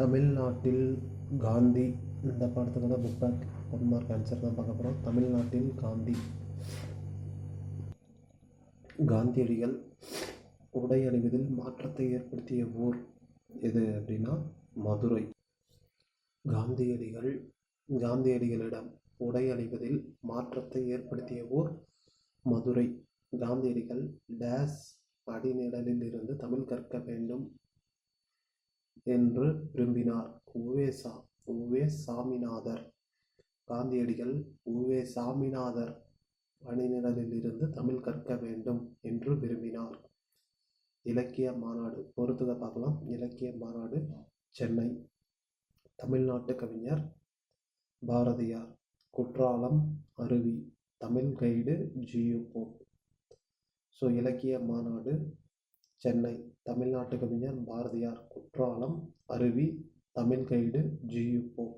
தமிழ்நாட்டில் காந்தி இந்த பாடத்துக்கான book back one mark answer தான் பார்க்க போகிறோம் தமிழ்நாட்டில் காந்தி. காந்தியடிகள் உடை அணிவதில் மாற்றத்தை ஏற்படுத்திய ஊர் எது அப்படின்னா மதுரை. காந்தியடிகள் காந்தியடிகளிடம் உடை அணிவதில் மாற்றத்தை ஏற்படுத்திய ஊர் மதுரை. காந்தியடிகள் டேஸ் அடிநிழலில் இருந்து தமிழ் கற்க வேண்டும். என்று விரும்பினார். உவேசா உவே சாமிநாதர். காந்தியடிகள் உவே சாமிநாதர் அணிநிழலில் தமிழ் கற்க வேண்டும் என்று விரும்பினார். இலக்கிய மாநாடு பொறுத்துக பார்க்கலாம். இலக்கிய மாநாடு சென்னை. தமிழ்நாட்டு கவிஞர் பாரதியார். குற்றாலம் அருவி. Tamil guide G U Pope so இலக்கிய மாநாடு சென்னை தமிழ்நாட்டு கவிஞர் பாரதியார் குற்றாலம் அருவி தமிழ் கைடு ஜியு போப்